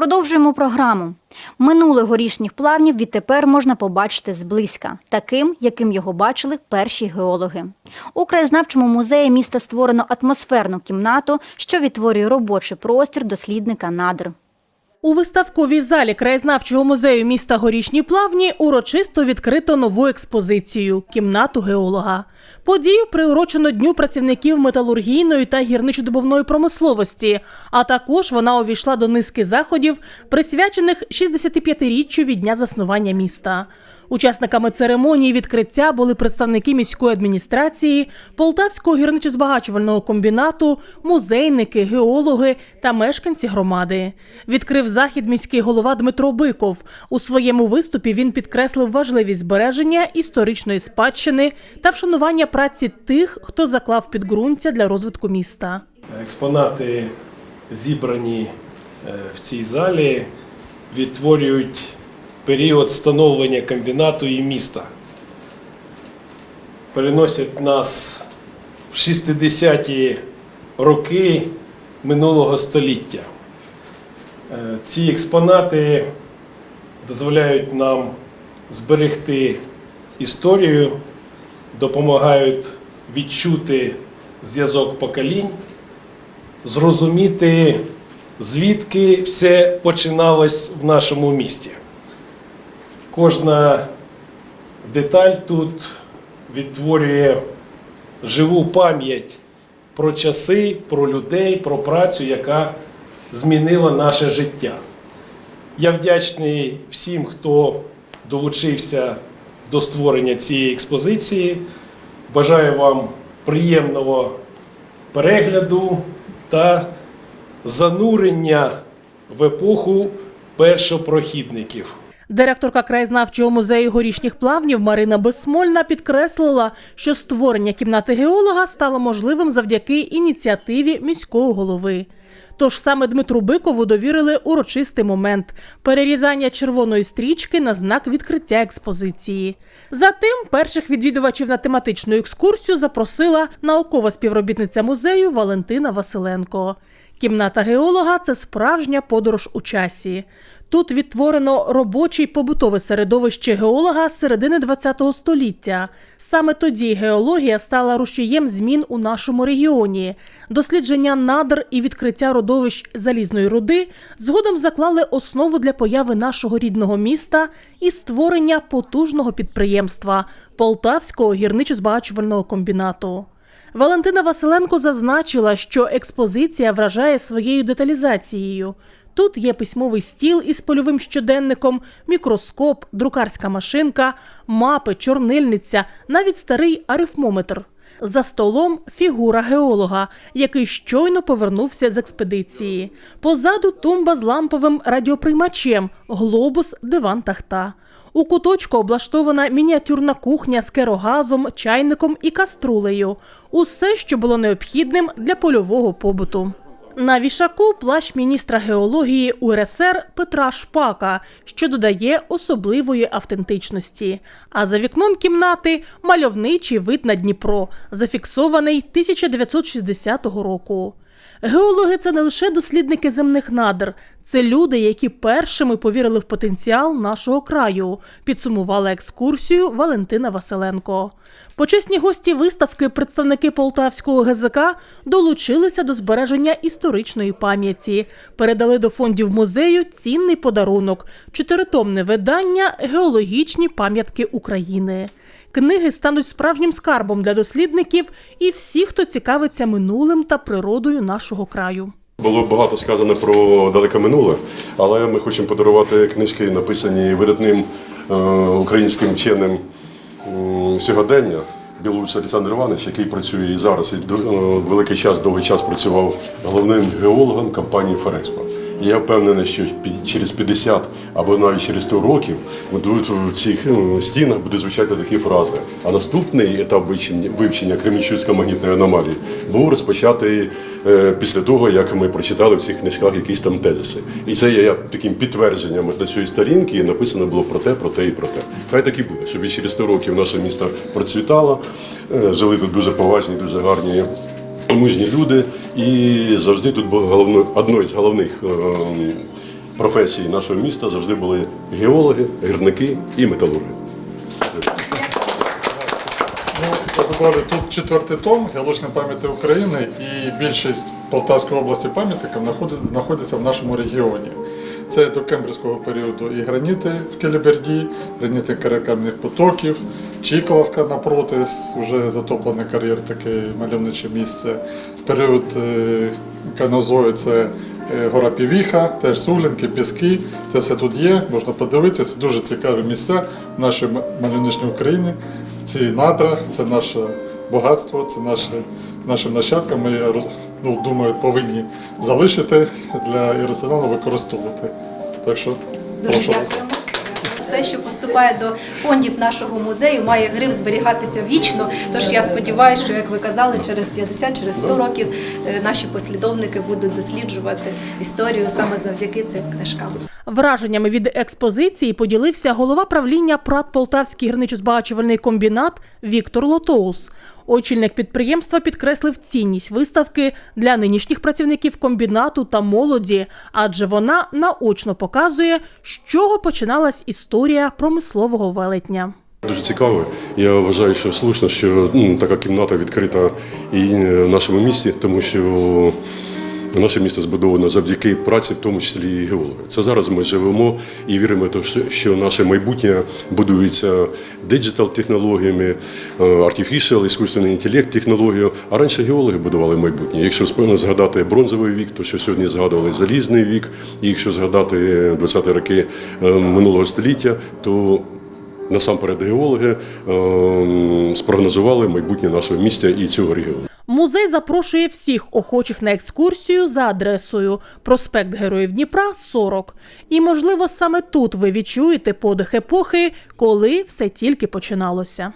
Продовжуємо програму. Минуле горішніх плавнів відтепер можна побачити зблизька, таким, яким його бачили перші геологи. У краєзнавчому музеї міста створено атмосферну кімнату, що відтворює робочий простір дослідника надр. У виставковій залі краєзнавчого музею міста Горішні Плавні урочисто відкрито нову експозицію кімнату геолога. Подію приурочено Дню працівників металургійної та гірничодобувної промисловості, а також вона увійшла до низки заходів, присвячених 65-річчю від дня заснування міста. Учасниками церемонії відкриття були представники міської адміністрації, Полтавського гірничо-збагачувального комбінату, музейники, геологи та мешканці громади. Відкрив захід міський голова Дмитро Биков. У своєму виступі він підкреслив важливість збереження історичної спадщини та вшанування праці тих, хто заклав підґрунтя для розвитку міста. Експонати, зібрані е, в цій залі, відтворюють період становлення комбінату і міста. Переносять нас в 60-ті роки минулого століття. Е, Ці експонати дозволяють нам зберегти історію, допомагають відчути зв'язок поколінь зрозуміти, звідки все починалось в нашому місті. Кожна деталь тут відтворює живу пам'ять про часи, про людей, про працю, яка змінила наше життя. Я вдячний всім, хто долучився до створення цієї експозиції. Бажаю вам приємного перегляду та занурення в епоху першопрохідників. Директорка краєзнавчого музею горішніх плавнів Марина Безсмольна підкреслила, що створення кімнати геолога стало можливим завдяки ініціативі міського голови. Тож саме Дмитру Бикову довірили урочистий момент перерізання червоної стрічки на знак відкриття експозиції. Затим перших відвідувачів на тематичну екскурсію запросила наукова співробітниця музею Валентина Василенко. Кімната геолога це справжня подорож у часі. Тут відтворено робоче й побутове середовище геолога середини ХХ століття. Саме тоді геологія стала рушієм змін у нашому регіоні. Дослідження надр і відкриття родовищ залізної руди згодом заклали основу для появи нашого рідного міста і створення потужного підприємства Полтавського гірничо-збагачувального комбінату. Валентина Василенко зазначила, що експозиція вражає своєю деталізацією. Тут є письмовий стіл із польовим щоденником, мікроскоп, друкарська машинка, мапи, чорнильниця, навіть старий арифмометр. За столом фігура геолога, який щойно повернувся з експедиції. Позаду тумба з ламповим радіоприймачем, глобус, диван тахта. У куточку облаштована мініатюрна кухня з керогазом, чайником і каструлею. Усе, що було необхідним для польового побуту. На вішаку плащ міністра геології УРСР Петра Шпака, що додає особливої автентичності. А за вікном кімнати мальовничий вид на Дніпро, зафіксований 1960 року. Геологи це не лише дослідники земних надр, це люди, які першими повірили в потенціал нашого краю, підсумувала екскурсію Валентина Василенко. Почесні гості виставки, представники Полтавського ГЗК, долучилися до збереження історичної пам'яті, передали до фондів музею цінний подарунок чотиритомне видання Геологічні пам'ятки України. Книги стануть справжнім скарбом для дослідників і всіх, хто цікавиться минулим та природою нашого краю. Було багато сказано про далеке минуле, але ми хочемо подарувати книжки, написані видатним е, українським вченим сьогодення. Білоус Олександр Іванович, який працює і зараз, і е, великий час, довгий час працював головним геологом компанії Ферекспо. Я впевнений, що через 50 або навіть через 100 років в цих е, стінах будуть звучати такі фрази. А наступний етап вивчення, вивчення Кременчуцької магнітної аномалії був розпочатий е, після того, як ми прочитали в цих книжках якісь там тезиси. І це є таким підтвердженням на цієї сторінки, і написано було про те, про те і про те. Хай так і буде, щоб і через 100 років наше місто процвітало, е, жили тут дуже поважні, дуже гарні мужні люди, і завжди тут було головно, одною з головних ем, професій нашого міста завжди були геологи, гірники і металурги. Ну, тут четвертий том геологічні пам'яті України і більшість Полтавської області пам'ятників знаходить- знаходиться в нашому регіоні. Це до кембрійського періоду і граніти в Келіберді, граніти кам'яних потоків, Чіколовка напроти, вже затоплений кар'єр, таке мальовниче місце. Період е, Канозою це е, гора Півіха, теж Сулінки, Піски. Це все тут є, можна подивитися. Дуже цікаві місця в нашій мальовничній Україні. Ці надра це наше багатство, це наше, нашим нащадкам. Ми ну, думаю, повинні залишити для і раціонально використовувати. Так що Дуже прошу вас. Все, що поступає до фондів нашого музею, має гриф зберігатися вічно. Тож я сподіваюся, що як ви казали, через 50, через 100 років е, наші послідовники будуть досліджувати історію саме завдяки цим книжкам. Враженнями від експозиції поділився голова правління ПРАТ Полтавський гірничо-збагачувальний комбінат Віктор Лотоус. Очільник підприємства підкреслив цінність виставки для нинішніх працівників комбінату та молоді, адже вона наочно показує, з чого починалась історія промислового велетня. Дуже цікаво. Я вважаю, що слушно, що ну, така кімната відкрита і в нашому місті, тому що наше місто збудовано завдяки праці, в тому числі і геологи. Це зараз ми живемо і віримо, що- наше майбутнє будується диджитал технологіями, е, artificial, іскусственний інтелект технологією. А раніше геологи будували майбутнє. Якщо згадати бронзовий вік, то що сьогодні згадували залізний вік, і якщо згадати 20-ті роки е, минулого століття, то насамперед геологи е, спрогнозували майбутнє нашого місця і цього регіону. Музей запрошує всіх охочих на екскурсію за адресою проспект Героїв Дніпра 40. І, можливо, саме тут ви відчуєте подих епохи, коли все тільки починалося.